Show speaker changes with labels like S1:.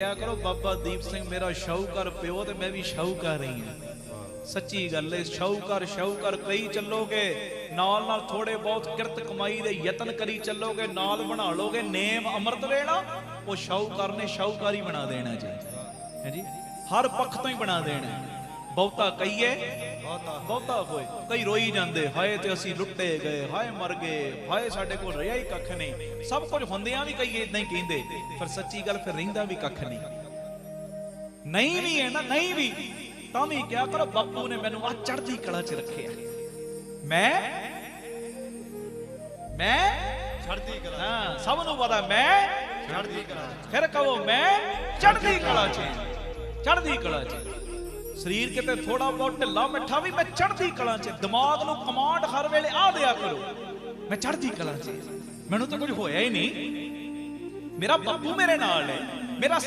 S1: ਕਿਆ ਕਰੋ, ਬਾਬਾ ਦੀਪ ਸਿੰਘ ਮੇਰਾ ਸ਼ੌਕਰ ਪਿਓ ਤੇ ਮੈਂ ਵੀ ਸ਼ੌਕਰ ਰਹੀ ਹਾਂ। ਸੱਚੀ ਗੱਲ ਏ ਸ਼ੌਕਰ ਸ਼ੌਕਰ ਕਈ ਚੱਲੋਗੇ, ਨਾਲ ਨਾਲ ਥੋੜੇ ਬਹੁਤ ਕਿਰਤ ਕਮਾਈ ਦੇ ਯਤਨ ਕਰੀ ਚੱਲੋਗੇ, ਨਾਲ ਬਣਾ ਲੋਗੇ, ਨੇਮ ਅੰਮ੍ਰਿਤ ਵੇਲਾ, ਉਹ ਸ਼ੌਕਰ ਨੇ ਸ਼ੌਕਾਰੀ ਬਣਾ ਦੇਣਾ ਜੀ। ਹੈ ਜੀ? ਹਰ ਪੱਖ ਤੋਂ ਹੀ ਬਣਾ ਦੇਣਾ। ਬਹੁਤਾ ਕਹੀਏ ਬਹੁਤਾ ਹੋਏ ਕਈ ਰੋਈ ਜਾਂਦੇ ਹਾਏ ਤੇ ਅਸੀਂ ਲੁੱਟੇ ਗਏ ਹਾਏ ਮਰ ਗਏ ਹਾਏ ਸਾਡੇ ਕੋਲ ਰਿਹਾ ਹੀ ਕੱਖ ਨਹੀਂ। ਸਭ ਕੁਝ ਹੁੰਦਿਆਂ ਵੀ ਕਈ ਇਦਾਂ ਹੀ ਕਹਿੰਦੇ ਪਰ ਸੱਚੀ ਗੱਲ ਫਿਰ ਰਹਿੰਦਾ ਵੀ ਕੱਖ ਨਹੀਂ। ਨਹੀਂ ਵੀ ਹੈ ਨਾ ਨਹੀਂ ਵੀ ਤਾਂ ਵੀ ਕਿਹਾ ਕਰੋ ਬਾਪੂ ਨੇ ਮੈਨੂੰ ਆ ਚੜ੍ਹਦੀ ਕਲਾ 'ਚ ਰੱਖਿਆ। ਮੈਂ? ਮੈਂ?
S2: ਛੜਦੀ ਕਲਾ
S1: ਹਾਂ ਸਭ ਨੂੰ ਪਤਾ ਮੈਂ?
S2: ਛੜਦੀ ਕਲਾ
S1: ਫਿਰ ਕਹੋ ਮੈਂ? ਚੜ੍ਹਦੀ ਕਲਾ 'ਚ। ਚੜ੍ਹਦੀ ਕਲਾ 'ਚ। ਸਰੀਰ ਕਿਤੇ ਥੋੜਾ ਬਹੁਤ ਢਿੱਲਾ ਮਿੱਠਾ ਵੀ ਮੈਂ ਚੜ੍ਹਦੀ ਕਲਾ 'ਚ, ਦਿਮਾਗ ਨੂੰ ਕਮਾਂਡ ਹਰ ਵੇਲੇ ਆ ਦਿਆ ਕਰੋ। ਮੈਂ ਚੜ੍ਹਦੀ ਕਲਾ 'ਚ। ਮੈਨੂੰ ਤਾਂ ਕੁਝ ਹੋਇਆ ਹੀ ਨਹੀਂ। ਮੇਰਾ ਬਾਪੂ ਮੇਰੇ ਨਾਲ ਹੈ। ਮੇਰਾ